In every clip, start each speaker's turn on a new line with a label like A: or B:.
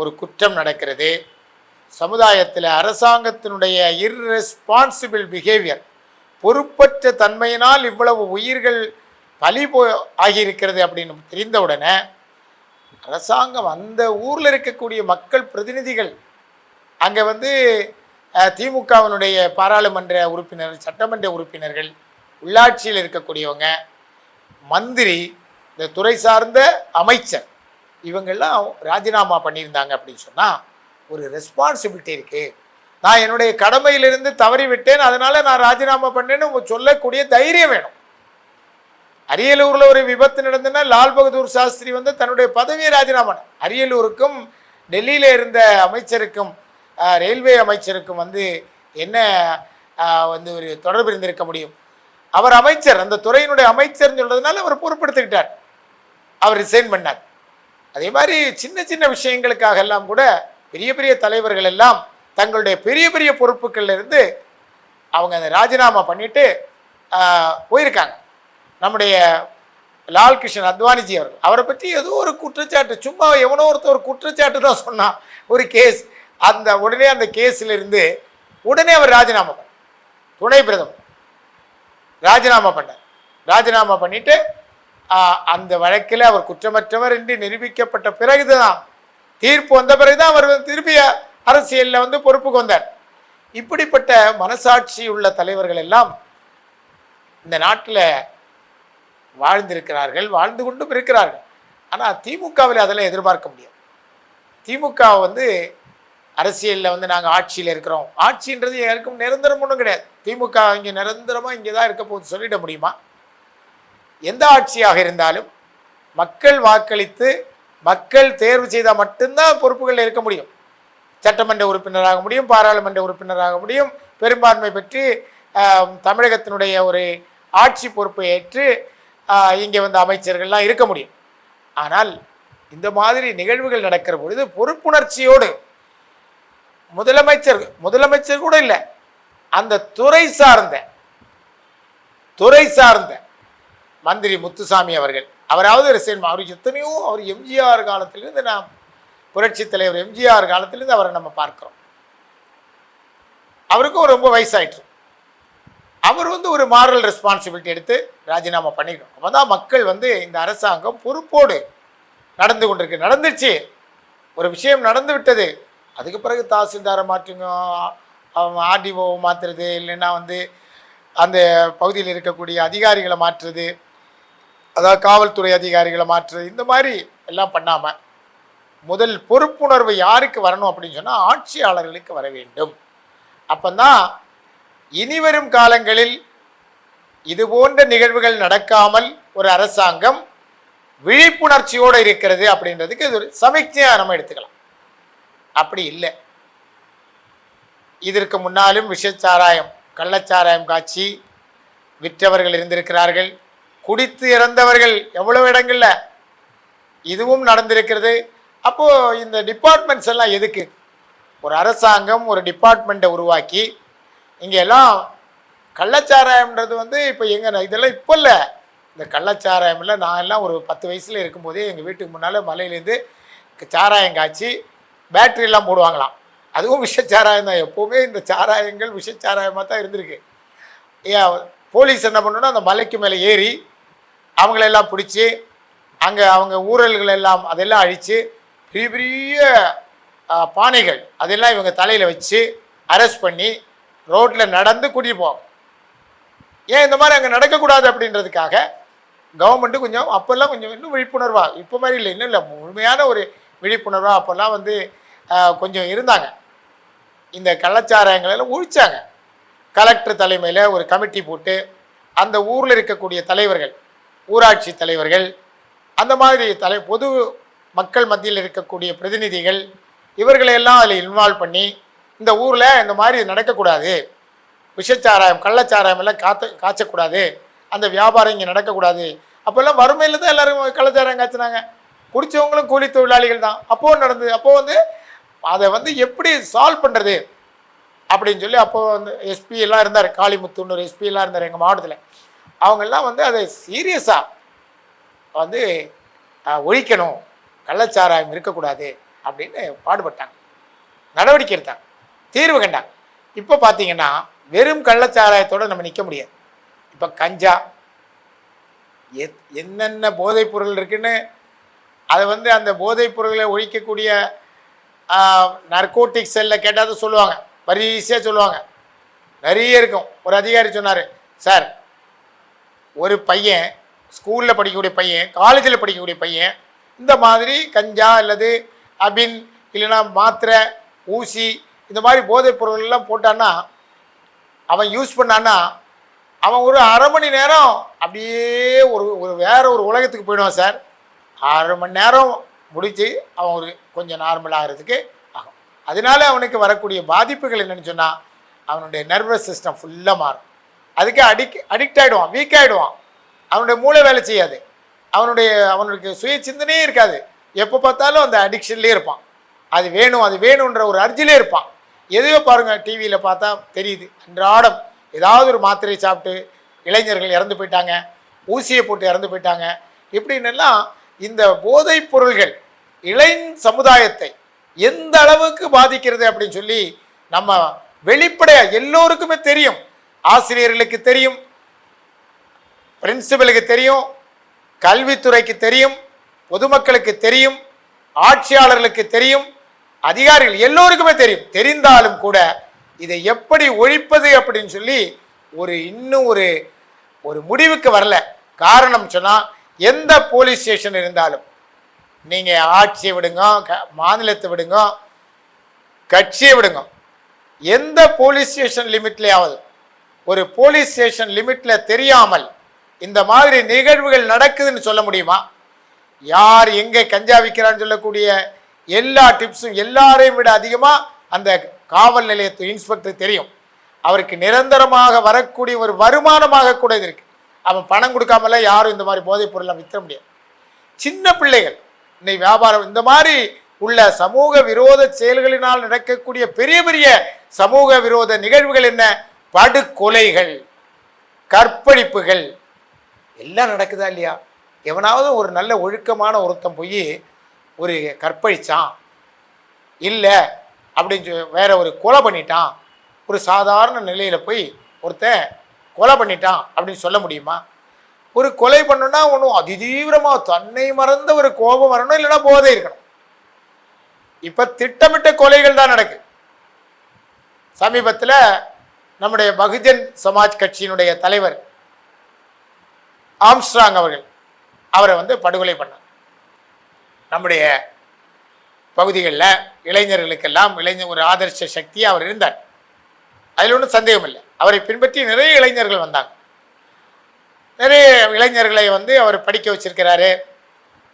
A: ஒரு குற்றம் நடக்கிறது. சமுதாயத்தில் அரசாங்கத்தினுடைய இர்ரெஸ்பான்சிபிள் பிஹேவியர் பொறுப்பற்ற தன்மையினால் இவ்வளவு உயிர்கள் பலி போ ஆகியிருக்கிறது அப்படின்னு தெரிந்தவுடனே அரசாங்கம் அந்த ஊரில் இருக்கக்கூடிய மக்கள் பிரதிநிதிகள் அங்கே வந்து திமுகவினுடைய பாராளுமன்ற உறுப்பினர்கள் சட்டமன்ற உறுப்பினர்கள் உள்ளாட்சியில் இருக்கக்கூடியவங்க மந்திரி இந்த துறை சார்ந்த அமைச்சர் இவங்கெல்லாம் ராஜினாமா பண்ணியிருந்தாங்க அப்படின்னு சொன்னால் ஒரு ரெஸ்பான்சிபிலிட்டி இருக்குது நான் என்னுடைய கடமையிலிருந்து தவறி விட்டேன் அதனால் நான் ராஜினாமா பண்ணேன்னு சொல்லக்கூடிய தைரியம் வேணும். அரியலூரில் ஒரு விபத்து நடந்ததுன்னா லால் பகதூர் சாஸ்திரி வந்து தன்னுடைய பதவியை ராஜினாமா அரியலூருக்கும் டெல்லியில் இருந்த அமைச்சருக்கும் ரயில்வே அமைச்சருக்கும் வந்து என்ன வந்து ஒரு தொடர்பு இருந்திருக்க முடியும். அவர் அமைச்சர் அந்த துறையினுடைய அமைச்சர்னு சொல்றதுனால அவர் பொறுப்படுத்திக்கிட்டார். அவர் ரிசைன் பண்ணார். அதே மாதிரி சின்ன சின்ன விஷயங்களுக்காக எல்லாம் கூட பெரிய பெரிய தலைவர்கள் எல்லாம் தங்களுடைய பெரிய பெரிய பொறுப்புகள்ல இருந்து அவங்க அந்த ராஜினாமா பண்ணிட்டு போயிருக்காங்க. நம்முடைய லால் கிருஷ்ணன் அத்வானிஜி அவர்கள். அவரை பற்றி ஏதோ ஒரு குற்றச்சாட்டு சும்மா எவனோ ஒருத்தர் ஒரு குற்றச்சாட்டு தான் சொன்னான் ஒரு கேஸ். அந்த உடனே அந்த கேஸில் இருந்து உடனே அவர் ராஜினாமா பண்ணார். துணை பிரதமர். ராஜினாமா பண்ணார். ராஜினாமா பண்ணிட்டு அந்த வழக்கில் அவர் குற்றமற்றவர் என்று நிரூபிக்கப்பட்ட பிறகுதான் தீர்ப்பு வந்த பிறகுதான் அவர் வந்து திருப்பி அரசியலில் வந்து பொறுப்புக்கு வந்தார் இப்படிப்பட்ட மனசாட்சி உள்ள தலைவர்கள் எல்லாம் இந்த நாட்டில் வாழ்ந்திருக்கிறார்கள் வாழ்ந்து கொண்டும் இருக்கிறார்கள். ஆனால் திமுகவில் அதெல்லாம் எதிர்பார்க்க முடியாது. திமுக வந்து அரசியலில் வந்து நாங்கள் ஆட்சியில் இருக்கிறோம். ஆட்சின்றது யாருக்கும் நிரந்தரம் ஒன்றும் கிடையாது. திமுக இங்கே நிரந்தரமாக இங்கே தான் இருக்க போகுது சொல்லிட முடியுமா? எந்த ஆட்சியாக இருந்தாலும் மக்கள் வாக்களித்து மக்கள் தேர்வு செய்தால் மட்டும்தான் பொறுப்புகளில் இருக்க முடியும். சட்டமன்ற உறுப்பினராக முடியும் பாராளுமன்ற உறுப்பினராக முடியும். பெரும்பான்மை பெற்று தமிழகத்தினுடைய ஒரு ஆட்சி பொறுப்பை ஏற்று இங்கே வந்து அமைச்சர்கள்லாம் இருக்க முடியும். ஆனால் இந்த மாதிரி நிகழ்வுகள் நடக்கிற பொழுது பொறுப்புணர்ச்சியோடு முதலமைச்சர் முதலமைச்சர் கூட இல்லை அந்த துறை சார்ந்த துறை சார்ந்த மந்திரி முத்துசாமி அவர்கள். அவராவது ரிசைன் அவர் எத்தனையோ அவர் எம்ஜிஆர் காலத்திலிருந்து நாம் புரட்சி தலைவர் எம்ஜிஆர் காலத்திலிருந்து அவரை நம்ம பார்க்குறோம். அவருக்கும் ரொம்ப வயசாயிற்று. அவர் வந்து ஒரு மாரல் ரெஸ்பான்சிபிலிட்டி எடுத்து ராஜினாமா பண்ணிக்கணும் அப்போ தான் மக்கள் வந்து இந்த அரசாங்கம் பொறுப்போடு நடந்து கொண்டிருக்கு. நடந்துச்சு ஒரு விஷயம் நடந்து விட்டது. அதுக்கு பிறகு தாசில்தாரை மாற்றுங்க ஆர்டிஓ மாற்றுறது இல்லைன்னா வந்து அந்த பகுதியில் இருக்கக்கூடிய அதிகாரிகளை மாற்றுறது அதாவது காவல்துறை அதிகாரிகளை மாற்றுறது இந்த மாதிரி எல்லாம் பண்ணாமல் முதல் பொறுப்புணர்வு யாருக்கு வரணும் அப்படின்னு சொன்னால் ஆட்சியாளர்களுக்கு வர வேண்டும். அப்பந்தான் இனிவரும் காலங்களில் இது போன்ற நிகழ்வுகள் நடக்காமல் ஒரு அரசாங்கம் விழிப்புணர்ச்சியோடு இருக்கிறது அப்படின்றதுக்கு இது ஒரு சமிக்ஞையாக நம்ம எடுத்துக்கலாம். அப்படி இல்லை. இதற்கு முன்னாலும் விஷச்சாராயம் கள்ளச்சாராயம் காட்சி விற்றவர்கள் இருந்திருக்கிறார்கள். குடித்து இறந்தவர்கள் எவ்வளவு இடங்கள்ல? இதுவும் நடந்திருக்கிறது. அப்போ இந்த டிபார்ட்மெண்ட்ஸ் எல்லாம் எதுக்கு? ஒரு அரசாங்கம் ஒரு டிபார்ட்மெண்ட்டை உருவாக்கி இங்கே எல்லாம் கள்ளச்சாராயம்ன்றது வந்து இப்போ எங்கே இதெல்லாம் இப்போ இல்லை. இந்த கள்ளச்சாராயமில் நான் எல்லாம் ஒரு பத்து வயசில் இருக்கும்போதே எங்கள் வீட்டுக்கு முன்னால் மலையிலேருந்து சாராயம் காய்ச்சி பேட்டரி போடுவாங்களாம். அதுவும் விஷச்சாராயம் தான். எப்போவுமே இந்த சாராயங்கள் விஷச்சாராயமாக தான் இருந்திருக்கு. ஏன் போலீஸ் என்ன பண்ணணும்னா அந்த மலைக்கு மேலே ஏறி அவங்களெல்லாம் பிடிச்சி அங்கே அவங்க ஊழல்கள் எல்லாம் அதெல்லாம் அழித்து பெரிய பெரிய பானைகள் அதெல்லாம் இவங்க தலையில் வச்சு அரெஸ்ட் பண்ணி ரோட்டில் நடந்து குடிப்போம் ஏன் இந்த மாதிரி அங்கே நடக்கக்கூடாது அப்படின்றதுக்காக கவர்மெண்ட்டு கொஞ்சம் அப்போல்லாம் கொஞ்சம் இன்னும் விழிப்புணர்வாக இப்போ மாதிரி இல்லை இன்னும் இல்லை முழுமையான ஒரு விழிப்புணர்வாக அப்போல்லாம் வந்து கொஞ்சம் இருந்தாங்க. இந்த கள்ளச்சாராயங்களை எல்லாம் ஒழிச்சாங்க. கலெக்டர் தலைமையில் ஒரு கமிட்டி போட்டு அந்த ஊரில் இருக்கக்கூடிய தலைவர்கள் ஊராட்சி தலைவர்கள் அந்த மாதிரி தலை பொது மக்கள் மத்தியில் இருக்கக்கூடிய பிரதிநிதிகள் இவர்களையெல்லாம் அதில் இன்வால்வ் பண்ணி இந்த ஊரில் இந்த மாதிரி நடக்கக்கூடாது. விஷச்சாராயம் கள்ளச்சாராயம் எல்லாம் காத்த காய்ச்சக்கூடாது. அந்த வியாபாரம் இங்கே நடக்கக்கூடாது. அப்போல்லாம் வறுமையில் தான் எல்லோரும் கள்ளச்சாராயம் காய்ச்சினாங்க. குடித்தவங்களும் கூலி தொழிலாளிகள் தான். அப்போவும் நடந்தது அப்போ வந்து அதை வந்து எப்படி சால்வ் பண்ணுறது அப்படின்னு சொல்லி அப்போ வந்து எஸ்பி எல்லாம் இருந்தார் காளிமுத்துன்னு ஒரு எஸ்பி எல்லாம் இருந்தார் எங்கள் மாவட்டத்தில். அவங்கெல்லாம் வந்து அதை சீரியஸாக வந்து ஒழிக்கணும். கள்ளச்சாராயம் இருக்கக்கூடாது அப்படின்னு பாடுபட்டாங்க. நடவடிக்கை எடுத்தாங்க. தீர்வு கண்டாங்க. இப்போ பார்த்தீங்கன்னா வெறும் கள்ளச்சாராயத்தோடு நம்ம நிற்க முடியாது. இப்போ கஞ்சா எத் என்னென்ன போதைப் பொருள் இருக்குன்னு அதை வந்து அந்த போதைப் பொருளை ஒழிக்கக்கூடிய நர்கோட்டிக் செல்லில் கேட்டால் தான் சொல்லுவாங்க. வரிசையாக சொல்லுவாங்க. நிறைய இருக்கும். ஒரு அதிகாரி சொன்னார் சார் ஒரு பையன் ஸ்கூலில் படிக்கக்கூடிய பையன் காலேஜில் படிக்கக்கூடிய பையன் இந்த மாதிரி கஞ்சா அல்லது அபின் இல்லைன்னா மாத்திரை ஊசி இந்த மாதிரி போதைப் பொருள்லாம் போட்டான்னா அவன் யூஸ் பண்ணான்னா அவன் ஒரு அரை மணி நேரம் அப்படியே ஒரு ஒரு வேறு ஒரு உலகத்துக்கு போயிடுவான் சார். அரை மணி நேரம் முடித்து அவன் ஒரு கொஞ்சம் நார்மல் ஆகிறதுக்கு ஆகும். அதனால அவனுக்கு வரக்கூடிய பாதிப்புகள் என்னென்னு சொன்னால் அவனுடைய நர்வஸ் சிஸ்டம் ஃபுல்லாக மாறும். அதுக்கு அடிக் அடிக்ட் ஆகிடுவான் வீக் ஆகிடுவான் அவனுடைய மூளை வேலை செய்யாது. அவனுடைய அவனுக்கு சுய சிந்தனையே இருக்காது. எப்போ பார்த்தாலும் அந்த அடிக்ஷன்லேயே இருப்பான். அது வேணும் அது வேணுன்ற ஒரு அர்ஜிலே இருப்பான். எதையோ பாருங்கள் டிவியில் பார்த்தா தெரியுது. அன்றாடம் ஏதாவது ஒரு மாத்திரை சாப்பிட்டு இளைஞர்கள் இறந்து போயிட்டாங்க ஊசியை போட்டு இறந்து போயிட்டாங்க. இப்படின்னெல்லாம் இந்த போதைப் பொருள்கள் இளைஞ சமுதாயத்தை எந்த அளவுக்கு பாதிக்கிறது அப்படின்னு சொல்லி நம்ம வெளிப்படையாக எல்லோருக்குமே தெரியும். ஆசிரியர்களுக்கு தெரியும் பிரின்சிபலுக்கு தெரியும் கல்வித்துறைக்கு தெரியும் பொதுமக்களுக்கு தெரியும் ஆட்சியாளர்களுக்கு தெரியும் அதிகாரிகள் எல்லோருக்குமே தெரியும். தெரிந்தாலும் கூட இதை எப்படி ஒழிப்பது அப்படின்னு சொல்லி ஒரு இன்னும் ஒரு ஒரு முடிவுக்கு வரல. காரணம் சொன்னால் எந்த போலீஸ் ஸ்டேஷன் இருந்தாலும் நீங்கள் ஆட்சியை விடுங்க க- மாநிலத்தை விடுங்க கட்சியை விடுங்க. எந்த போலீஸ் ஸ்டேஷன் லிமிட்லேயாவது ஒரு போலீஸ் ஸ்டேஷன் லிமிட்ல தெரியாமல் இந்த மாதிரி நிகழ்வுகள் நடக்குதுன்னு சொல்ல முடியுமா? யார் எங்கே கஞ்சா விற்கிறான்னு சொல்லக்கூடிய எல்லா டிப்ஸும் எல்லாரையும் விட அதிகமாக அந்த காவல் நிலையத்து இன்ஸ்பெக்டர் தெரியும். அவருக்கு நிரந்தரமாக வரக்கூடிய ஒரு வருமானமாக கூட இது இருக்கு. அவன் பணம் கொடுக்காமலாம் யாரும் இந்த மாதிரி போதைப் பொருளை விற்ற முடியாது. சின்ன பிள்ளைகள் இன்னைக்கு வியாபாரம் இந்த மாதிரி உள்ள சமூக விரோத செயல்களினால் நடக்கக்கூடிய பெரிய பெரிய சமூக விரோத நிகழ்வுகள் என்ன? படுகொலைகள் கற்பழிப்புகள் எல்லாம் நடக்குதா இல்லையா? எவனாவது ஒரு நல்ல ஒழுக்கமான ஒருத்தன் போய் ஒரு கற்பழிச்சான் இல்லை அப்படின்னு சொல்லி வேற ஒரு கொலை பண்ணிட்டான் ஒரு சாதாரண நிலையில் போய் ஒருத்தன் கொலை பண்ணிட்டான் அப்படின்னு சொல்ல முடியுமா? ஒரு கொலை பண்ணணும்னா ஒன்றும் அதிதீவிரமாக தன்னை மறந்த ஒரு கோபம் வரணும் இல்லைன்னா போதை இருக்கணும். இப்போ திட்டமிட்ட கொலைகள் தான் நடக்கு. சமீபத்தில் நம்முடைய பகுஜன் சமாஜ் கட்சியினுடைய தலைவர் ஆம்ஸ்ட்ராங் அவர்கள் அவரை வந்து படுகொலை பண்ணார். நம்முடைய பகுதிகளில் இளைஞர்களுக்கெல்லாம் இளைஞர் ஒரு ஆதர்ஷ சக்தியாக அவர் இருந்தார். அதில் ஒன்றும் சந்தேகம் இல்லை அவரை பின்பற்றி நிறைய இளைஞர்கள் வந்தாங்க. நிறைய இளைஞர்களை வந்து அவர் படிக்க வச்சிருக்கிறாரு.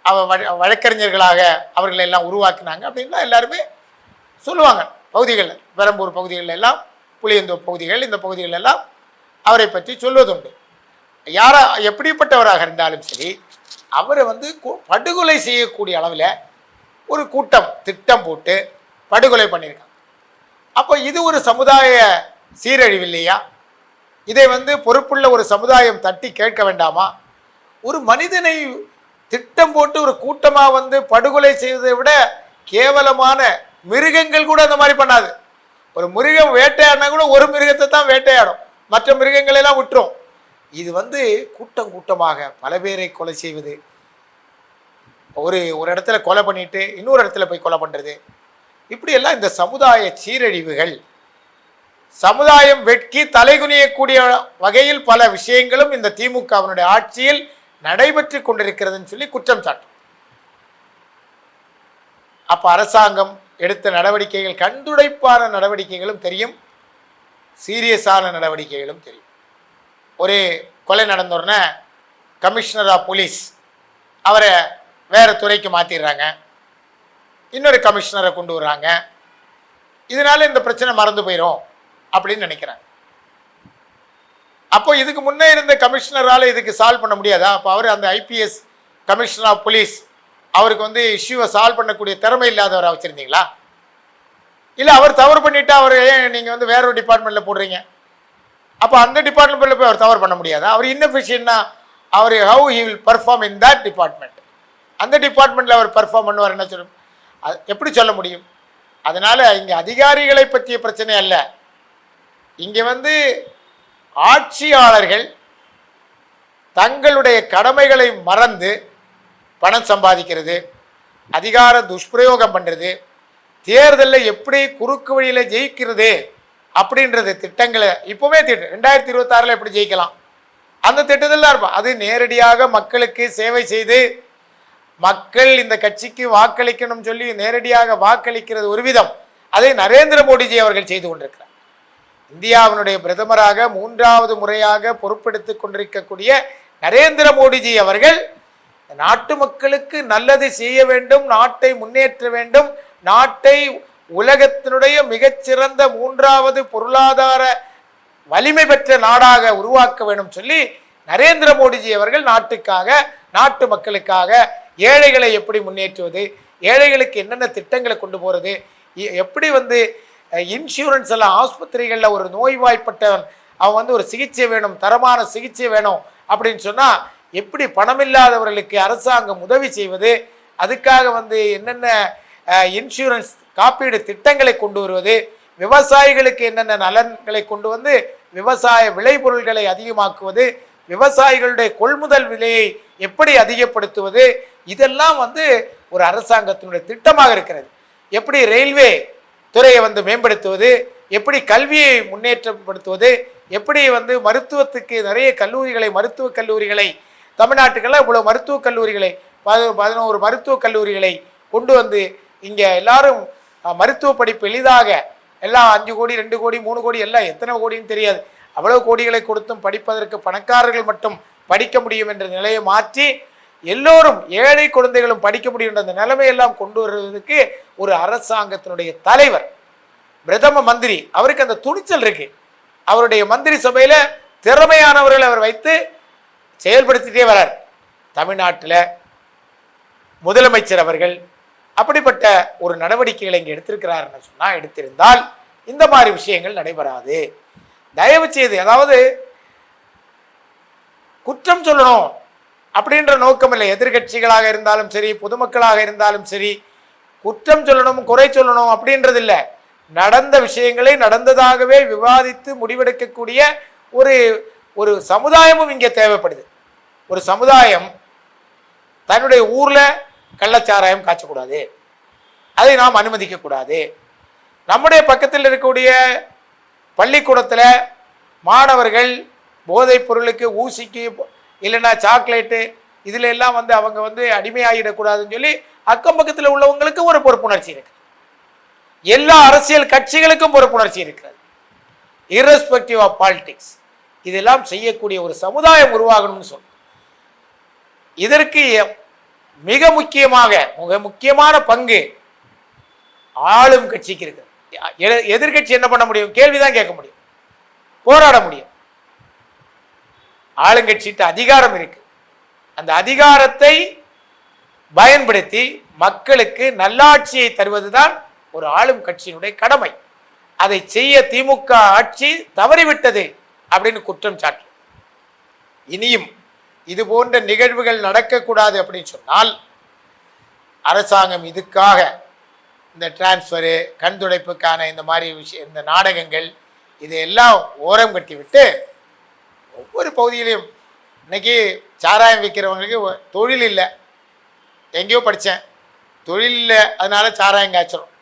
A: அவர் வழ- வழக்கறிஞர்களாக அவர்களை எல்லாம் உருவாக்குனாங்க அப்படின்னா எல்லாருமே சொல்லுவாங்க. பகுதிகளில் பெரம்பூர் பகுதிகளில் எல்லாம் புளியந்தோப் பகுதிகள் இந்த பகுதிகள் எல்லாம் அவரை பற்றி சொல்வதுண்டு. யாரா எப்படிப்பட்டவராக இருந்தாலும் சரி அவரை வந்து படுகொலை செய்யக்கூடிய அளவில் ஒரு கூட்டம் திட்டம் போட்டு படுகொலை பண்ணியிருக்காங்க. அப்போ இது ஒரு சமுதாய சீரழிவு இல்லையா? இதை வந்து பொறுப்புள்ள ஒரு சமுதாயம் தட்டி கேட்க வேண்டாமா? ஒரு மனிதனை திட்டம் போட்டு ஒரு கூட்டமாக வந்து படுகொலை செய்வதை விட கேவலமான மிருகங்கள் கூட அந்த மாதிரி பண்ணாது. ஒரு மிருகம் வேட்டையாடினா கூட ஒரு மிருகத்தை தான் வேட்டையாடும். மற்ற மிருகங்களை எல்லாம் விட்டுரும். இது வந்து கூட்டம் கூட்டமாக பல பேரை கொலை செய்வது. ஒரு ஒரு இடத்துல கொலை பண்ணிட்டு இன்னொரு இடத்துல போய் கொலை பண்ணுறது இப்படியெல்லாம் இந்த சமுதாய சீரழிவுகள் சமுதாயம் வெட்கி தலைகுனியக்கூடிய வகையில் பல விஷயங்களும் இந்த திமுகவினுடைய ஆட்சியில் நடைபெற்று கொண்டிருக்கிறதுன்னு சொல்லி குற்றம் சாட்டும் அப்போ அரசாங்கம் எடுத்த நடவடிக்கைகள் கண்துடைப்பான நடவடிக்கைகளும் தெரியும். சீரியஸான நடவடிக்கைகளும் தெரியும். ஒரு கொலை நடந்தோடனே கமிஷனர் ஆஃப் போலீஸ் அவரை வேறு துறைக்கு மாற்றிடுறாங்க இன்னொரு கமிஷனரை கொண்டு வர்றாங்க. இதனால இந்த பிரச்சனை மறந்து போயிடும் அப்படின்னு நினைக்கிறேன் அப்போ இதுக்கு முன்னே இருந்த கமிஷனரால் இதுக்கு சால்வ் பண்ண முடியாதா? அப்போ அவர் அந்த ஐபிஎஸ் கமிஷனர் ஆஃப் போலீஸ் அவருக்கு வந்து இஷ்யூவை சால்வ் பண்ணக்கூடிய திறமை இல்லாதவரை வச்சுருந்தீங்களா? இல்லை அவர் தவறு பண்ணிவிட்டு அவர் ஏன் நீங்கள் வந்து வேற ஒரு டிபார்ட்மெண்ட்டில் போடுறீங்க? அப்போ அந்த டிபார்ட்மெண்ட்டில் போய் அவர் தவறு பண்ண முடியாது? அவர் இன்னஃபிஷியன்னா அவர் how he will perform in that department அந்த டிபார்ட்மெண்ட்டில் அவர் பர்ஃபார்ம் பண்ணுவார் என்ன சொல்லும்? அது எப்படி சொல்ல முடியும்? அதனால் இங்கே அதிகாரிகளை பற்றிய பிரச்சனை அல்ல. இங்கே வந்து ஆட்சியாளர்கள் தங்களுடைய கடமைகளை மறந்து பணம் சம்பாதிக்கிறது அதிகார துஷ்பிரயோகம் பண்ணுறது தேர்தலில் எப்படி குறுக்கு வழியில் ஜெயிக்கிறது அப்படின்றது திட்டங்களை இப்போவே திட்டம் ரெண்டாயிரத்தி இருபத்தாறில் எப்படி ஜெயிக்கலாம்? அந்த திட்டத்தில் தான் இருப்போம். அது நேரடியாக மக்களுக்கு சேவை செய்து மக்கள் இந்த கட்சிக்கு வாக்களிக்கணும் சொல்லி நேரடியாக வாக்களிக்கிறது ஒரு விதம். அதை நரேந்திர மோடிஜி அவர்கள் செய்து கொண்டிருக்கிறார். இந்தியாவினுடைய பிரதமராக மூன்றாவது முறையாக பொறுப்பெடுத்துக் கொண்டிருக்கக்கூடிய நரேந்திர மோடிஜி அவர்கள் நாட்டு மக்களுக்கு நல்லது செய்ய வேண்டும் நாட்டை முன்னேற்ற வேண்டும். நாட்டை உலகத்தினுடைய மிகச்சிறந்த மூன்றாவது பொருளாதார வலிமை பெற்ற நாடாக உருவாக்க வேண்டும் சொல்லி நரேந்திர மோடிஜி அவர்கள் நாட்டுக்காக நாட்டு மக்களுக்காக ஏழைகளை எப்படி முன்னேற்றுவது ஏழைகளுக்கு என்னென்ன திட்டங்களை கொண்டு போகிறது எ- எப்படி வந்து இன்சூரன்ஸ் எல்லாம் ஆஸ்பத்திரிகளில் ஒரு நோய்வாய்ப்பட்டவன் அவன் வந்து ஒரு சிகிச்சை வேணும் தரமான சிகிச்சை வேணும் அப்படின்னு சொன்னால் எப்படி பணமில்லாதவர்களுக்கு அரசாங்கம் உதவி செய்வது அதுக்காக வந்து என்னென்ன இன்சூரன்ஸ் காப்பீடு திட்டங்களை கொண்டு வருவது விவசாயிகளுக்கு என்னென்ன நலன்களை கொண்டு வந்து விவசாய விளைபொருள்களை அதிகமாக்குவது விவசாயிகளுடைய கொள்முதல் விலையை எப்படி அதிகப்படுத்துவது இதெல்லாம் வந்து ஒரு அரசாங்கத்தினுடைய திட்டமாக இருக்கிறது. எப்படி ரயில்வே துறையை வந்து மேம்படுத்துவது எப்படி கல்வியை முன்னேற்றப்படுத்துவது எப்படி வந்து மருத்துவத்துக்கு நிறைய கல்லூரிகளை மருத்துவக் கல்லூரிகளை தமிழ்நாட்டுக்கெல்லாம் இவ்வளோ மருத்துவக் கல்லூரிகளை பதினோரு மருத்துவக் கல்லூரிகளை கொண்டு வந்து இங்கே எல்லாரும் மருத்துவ படிப்பு எளிதாக எல்லாம் அஞ்சு கோடி ரெண்டு கோடி மூணு கோடி எல்லாம் எத்தனை கோடின்னு தெரியாது. அவ்வளவு கோடிகளை கொடுத்தும் படிப்பதற்கு பணக்காரர்கள் மட்டும் படிக்க முடியும் என்ற நிலையை மாற்றி எல்லோரும் ஏழை குழந்தைகளும் படிக்க முடியும் என்ற அந்த நிலைமையெல்லாம் கொண்டு வருவதற்கு ஒரு அரசாங்கத்தினுடைய தலைவர் பிரதம மந்திரி அவருக்கு அந்த துணிச்சல் இருக்கு. அவருடைய மந்திரி சபையில் திறமையானவர்கள் அவர் வைத்து செயல்படுத்திட்டே வரார். தமிழ்நாட்டில் முதலமைச்சர் அவர்கள் அப்படிப்பட்ட ஒரு நடவடிக்கைகளை இங்கே எடுத்திருக்கிறாருன்னு சொன்னால் எடுத்திருந்தால் இந்த மாதிரி விஷயங்கள் நடைபெறாது. தயவு செய்து அதாவது குற்றம் சொல்லணும் அப்படின்ற நோக்கம் இல்லை. எதிர்கட்சிகளாக இருந்தாலும் சரி பொதுமக்களாக இருந்தாலும் சரி குற்றம் சொல்லணும் குறை சொல்லணும் அப்படின்றது இல்லை. நடந்த விஷயங்களை நடந்ததாகவே விவாதித்து முடிவெடுக்கக்கூடிய ஒரு ஒரு சமுதாயமும் இங்கே தேவைப்படுது. ஒரு சமுதாயம் தன்னுடைய ஊரில் கள்ளச்சாராயம் காய்ச்சக்கூடாது. அதை நாம் அனுமதிக்கக்கூடாது. நம்முடைய பக்கத்தில் இருக்கக்கூடிய பள்ளிக்கூடத்தில் மாணவர்கள் போதைப் பொருளுக்கு ஊசிக்கு இல்லைன்னா சாக்லேட்டு இதில் எல்லாம் வந்து அவங்க வந்து அடிமையாகிடக்கூடாதுன்னு சொல்லி அக்கம் பக்கத்தில் உள்ளவங்களுக்கு ஒரு பொறுப்புணர்ச்சி இருக்குது எல்லா அரசியல் கட்சிகளுக்கும் பொறுப்புணர்ச்சி இருக்கிறது. Irrespective ஆஃப் பாலிடிக்ஸ் இதெல்லாம் செய்யக்கூடிய ஒரு சமுதாயம் உருவாகணும்னு சொல். இதற்கு மிக முக்கியமாக மிக முக்கியமான பங்கு ஆளும் கட்சிக்கு இருக்கு. எ- எதிர்க்கட்சி என்ன பண்ண முடியும்? கேள்விதான் கேட்க முடியும். போராட முடியும். ஆளுங்கட்சிட்டு அதிகாரம் இருக்கு. அந்த அதிகாரத்தை பயன்படுத்தி மக்களுக்கு நல்லாட்சியை தருவதுதான் ஒரு ஆளும் கட்சியினுடைய கடமை. அதை செய்ய திமுக ஆட்சி தவறிவிட்டது. அப்படின்னு குற்றம் சாட்டு. இனியும் இது போன்ற நிகழ்வுகள் நடக்கக்கூடாது அப்படின்னு சொன்னால் அரசாங்கம் இதுக்காக இந்த டிரான்ஸ்ஃபரு கண் துடைப்புக்கான இந்த மாதிரி விஷயம் இந்த நாடகங்கள் இதையெல்லாம் ஓரம் கட்டிவிட்டு ஒவ்வொரு பகுதியிலையும் இன்னைக்கு சாராயம் விற்கிறவங்களுக்கு தொழில் இல்லை. எங்கேயோ படித்தேன் தொழில் இல்லை அதனால சாராயம் காய்ச்சிடும்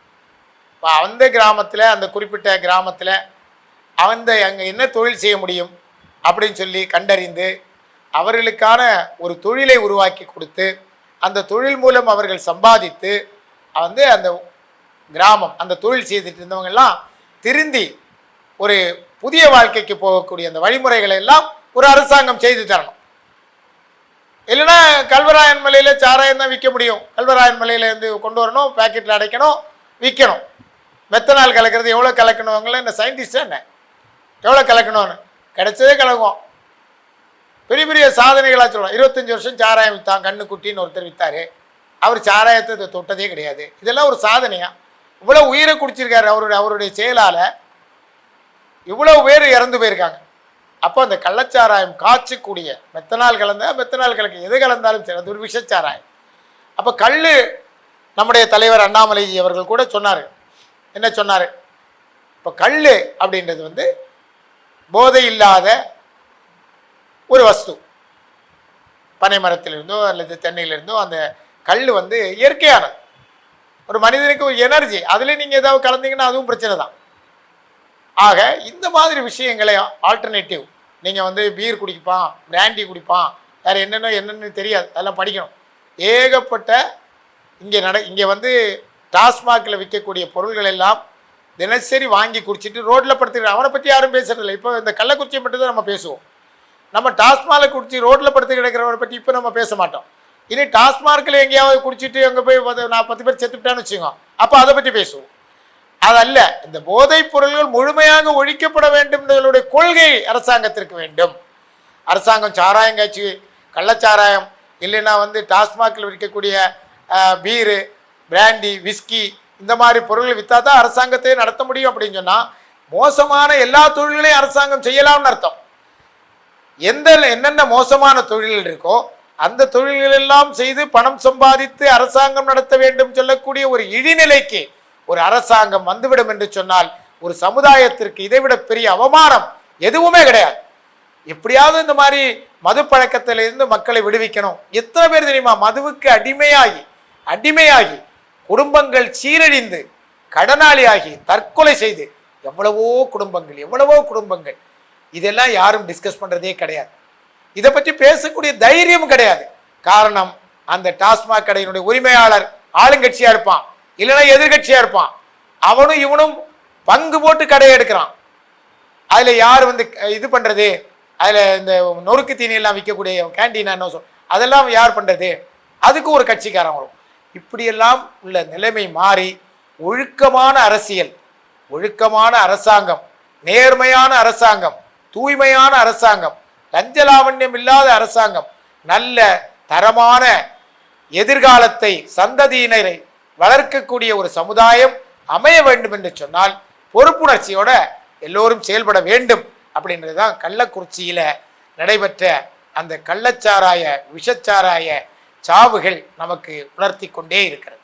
A: இப்போ அந்த கிராமத்தில் அந்த குறிப்பிட்ட கிராமத்தில் அந்த அங்கே என்ன தொழில் செய்ய முடியும்? அப்படின்னு சொல்லி கண்டறிந்து அவர்களுக்கான ஒரு தொழிலை உருவாக்கி கொடுத்து அந்த தொழில் மூலம் அவர்கள் சம்பாதித்து வந்து அந்த கிராமம் அந்த தொழில் செய்துட்டு இருந்தவங்கெல்லாம் திருந்தி ஒரு புதிய வாழ்க்கைக்கு போகக்கூடிய அந்த வழிமுறைகளை எல்லாம் ஒரு அரசாங்கம் செய்து தரணும். இல்லைன்னா கல்வராயன் மலையில் சாராயம் தான் விற்க முடியும். கல்வராயன் மலையிலேருந்து கொண்டு வரணும் பேக்கெட்டில் அடைக்கணும் விற்கணும் மெத்தனால் கலக்கிறது எவ்வளோ கலக்கணுங்கள இந்த சயின்டிஸ்ட் என்ன? எவ்வளோ கலக்கணும்னு? கிடைச்சதே கலக்குவோம். பெரிய பெரிய சாதனைகளாக சொல்லலாம் இருபத்தஞ்சி வருஷம் சாராயம் விற்றான் கண்ணு குட்டின்னு ஒருத்தர் வித்தார். அவர் சாராயத்தை தொட்டதே கிடையாது. இதெல்லாம் ஒரு சாதனையாக இவ்வளோ உயிரை குடிச்சிருக்காரு அவருடைய அவருடைய செயலால். இவ்வளோ பேர் இறந்து போயிருக்காங்க. அப்போ அந்த கள்ளச்சாராயம் காய்ச்சக்கூடிய மெத்தனால் கலந்தா மெத்தனால் கலக்க எது கலந்தாலும் சரி அது ஒரு விஷச்சாராயம். அப்போ கல் நம்முடைய தலைவர் அண்ணாமலைஜி அவர்கள் கூட சொன்னார். என்ன சொன்னார்? இப்போ கல் அப்படின்றது வந்து போதை இல்லாத ஒரு வஸ்து. பனை மரத்திலிருந்தோ அல்லது தென்னையிலிருந்தோ அந்த கல் வந்து இயற்கையானது ஒரு மனிதனுக்கு ஒரு எனர்ஜி அதில் நீங்கள் ஏதாவது கலந்தீங்கன்னா அதுவும் பிரச்சனை தான். ஆக இந்த மாதிரி விஷயங்களை ஆல்டர்னேட்டிவ் நீங்கள் வந்து பீர் குடிப்பான் பிராண்டி குடிப்பான் வேறு என்னென்ன என்னென்னு தெரியாது. அதெல்லாம் படிக்கணும். ஏகப்பட்ட இங்கே நட இங்கே வந்து டாஸ்மாகில் விற்கக்கூடிய பொருள்கள் எல்லாம் தினசரி வாங்கி குடிச்சிட்டு ரோட்டில் படுத்துக்கிற அவனை பற்றி யாரும் பேசுறதில்ல. இப்போ இந்த கள்ளக்குறிச்சியை மட்டும் தான் நம்ம பேசுவோம். நம்ம டாஸ்மாக குடிச்சு ரோட்டில் படுத்து கிடக்கிறவரை பற்றி இப்போ நம்ம பேச மாட்டோம். இனி டாஸ்மார்க்கில் எங்கேயாவது குடிச்சிட்டு அங்கே போய் நான் பத்து பேர் செத்துட்டான்னு வச்சுக்கோங்க அப்போ அதை பற்றி பேசுவோம். அதல்ல இந்த போதைப் பொருள்கள் முழுமையாக ஒழிக்கப்பட வேண்டும் என்பதனுடைய கொள்கை அரசாங்கத்திற்கு வேண்டும். அரசாங்கம் சாராயம் காய்ச்சி கள்ளச்சாராயம் இல்லைன்னா வந்து டாஸ்மாகில் விற்கக்கூடிய பீரு பிராண்டி விஸ்கி இந்த மாதிரி பொருள்கள் விற்றா தான் அரசாங்கத்தையே நடத்த முடியும் அப்படின்னு சொன்னால் மோசமான எல்லா தொழில்களையும் அரசாங்கம் செய்யலாம்னு அர்த்தம். எந்த என்னென்ன மோசமான தொழில்கள் இருக்கோ அந்த தொழில்கள் எல்லாம் செய்து பணம் சம்பாதித்து அரசாங்கம் நடத்த வேண்டும் சொல்லக்கூடிய ஒரு இழிநிலைக்கு ஒரு அரசாங்கம் வந்துவிடும் என்று சொன்னால் ஒரு சமுதாயத்திற்கு இதைவிட பெரிய அவமானம் எதுவுமே கிடையாது. எப்படியாவது இந்த மாதிரி மது பழக்கத்திலிருந்து மக்களை விடுவிக்கணும். எத்தனை பேர் தெரியுமா? மதுவுக்கு அடிமையாகி அடிமையாகி குடும்பங்கள் சீரழிந்து கடனாளியாகி தற்கொலை செய்து எவ்வளவோ குடும்பங்கள் எவ்வளவோ குடும்பங்கள். இதெல்லாம் யாரும் டிஸ்கஸ் பண்ணுறதே கிடையாது. இதை பற்றி பேசக்கூடிய தைரியம் கிடையாது. காரணம் அந்த டாஸ்மாக் கடையினுடைய உரிமையாளர் ஆளுங்கட்சியாக இருப்பான் இல்லைன்னா எதிர்கட்சியாக இருப்பான். அவனும் இவனும் பங்கு போட்டு கடையை எடுக்கிறான். அதில் யார் வந்து இது பண்ணுறது அதில் இந்த நொறுக்கு தீனியெல்லாம் விற்கக்கூடிய கேண்டீன் என்ன சொல் அதெல்லாம் யார் பண்ணுறது அதுக்கு ஒரு கட்சிக்காரன் வரும். இப்படியெல்லாம் உள்ள நிலைமை மாறி ஒழுக்கமான அரசியல் ஒழுக்கமான அரசாங்கம் நேர்மையான அரசாங்கம் தூய்மையான அரசாங்கம் லஞ்சலாவண்யம் இல்லாத அரசாங்கம் நல்ல தரமான எதிர்காலத்தை சந்ததியினரை வளர்க்கக்கூடிய ஒரு சமுதாயம் அமைய வேண்டும் என்று சொன்னால் பொறுப்புணர்ச்சியோட எல்லோரும் செயல்பட வேண்டும் அப்படின்றது தான் கள்ளக்குறிச்சியில் நடைபெற்ற அந்த கள்ளச்சாராய விஷச்சாராய சாவுகள் நமக்கு உணர்த்தி கொண்டே இருக்கிறது.